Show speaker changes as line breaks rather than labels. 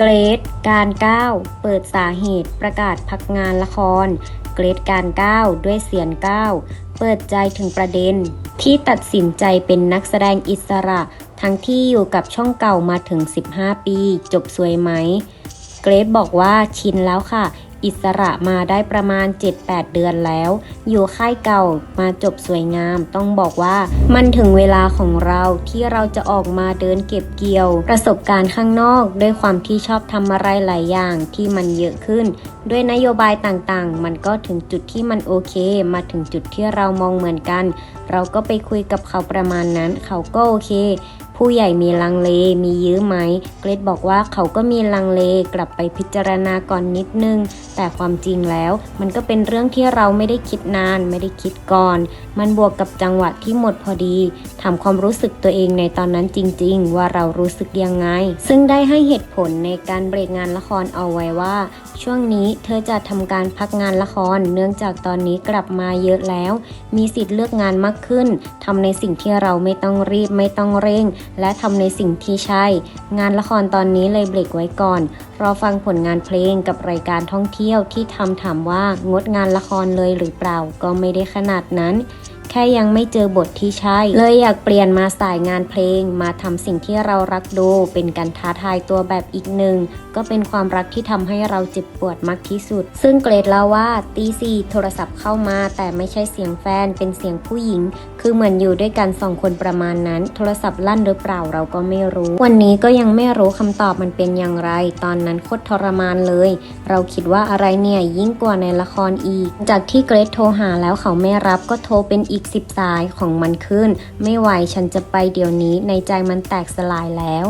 เกรดการก้าวเปิดสาเหตุประกาศพักงานละคร เกรดการก้าวด้วยเสียงก้าวเปิดใจถึงประเด็น ที่ตัดสินใจเป็นนักแสดงอิสระ ทั้งที่อยู่กับช่องเก่ามาถึง 15 ปี จบสวยไหม เกรดบอกว่าชินแล้วค่ะ อิสระมาได้ประมาณ 7-8 เดือนแล้ว อยู่ค่ายเก่ามาจบสวยงาม ต้องบอกว่ามันถึงเวลาของเราที่เราจะออกมาเดินเก็บเกี่ยว ประสบการณ์ข้างนอก ด้วยความที่ชอบทำอะไรหลายอย่างที่มันเยอะขึ้น ด้วยนโยบายต่างๆ มันก็ถึงจุดที่มันโอเค มาถึงจุดที่เรามองเหมือนกัน เราก็ไปคุยกับเขาประมาณนั้น เขาก็โอเค ผู้ใหญ่มีลังเล มียื้อไหม เกรดบอกว่าเขาก็มีลังเลกลับไปพิจารณาก่อนนิดนึง แต่ความจริงแล้ว มันก็เป็นเรื่องที่เราไม่ได้คิดนาน ไม่ได้คิดก่อน มันบวกกับจังหวะที่หมดพอดีถามความรู้สึกตัวเองในตอนนั้นจริง ๆ ว่าเรารู้สึกยังไง ซึ่งได้ให้เหตุผลในการเบรกงานละครเอาไว้ว่า ช่วงนี้เธอจะทำการพักงานละคร เนื่องจากตอนนี้กลับมาเยอะแล้ว มีสิทธิ์เลือกงานมากขึ้นทำในสิ่งที่เราไม่ต้องรีบไม่ต้องเร่งและทำในสิ่งที่ใช่ งานละครตอนนี้เลยเบรกไว้ก่อน รอฟังผลงานเพลงกับรายการท่องเที่ยวที่ทำถามว่างดงานละครเลยหรือเปล่าก็ไม่ได้ขนาดนั้น ค่ยังไม่เจอบทที่ใช่ เลยอยากเปลี่ยนมาสายงานเพลง มาทำสิ่งที่เรารักดู เป็นการท้าทายตัวแบบอีกหนึ่ง ก็เป็นความรักที่ทำให้เราเจ็บปวดมากที่สุด ซึ่งเกรดเล่าว่าตีสี่โทรศัพท์เข้ามา แต่ไม่ใช่เสียงแฟน เป็นเสียงผู้หญิง คือเหมือนอยู่ด้วยกันสองคนประมาณนั้น โทรศัพท์ลั่นหรือเปล่าเราก็ไม่รู้ วันนี้ก็ยังไม่รู้คำตอบมันเป็นอย่างไร ตอนนั้นโคตรทรมานเลย เราคิดว่าอะไรเนี่ยยิ่งกว่าในละครอีก จากที่เกรดโทรหาแล้วเขาไม่รับก็โทรเป็นอีกสิบสายของมันขึ้น ไม่ไหวฉันจะไปเดี๋ยวนี้ในใจมันแตกสลายแล้ว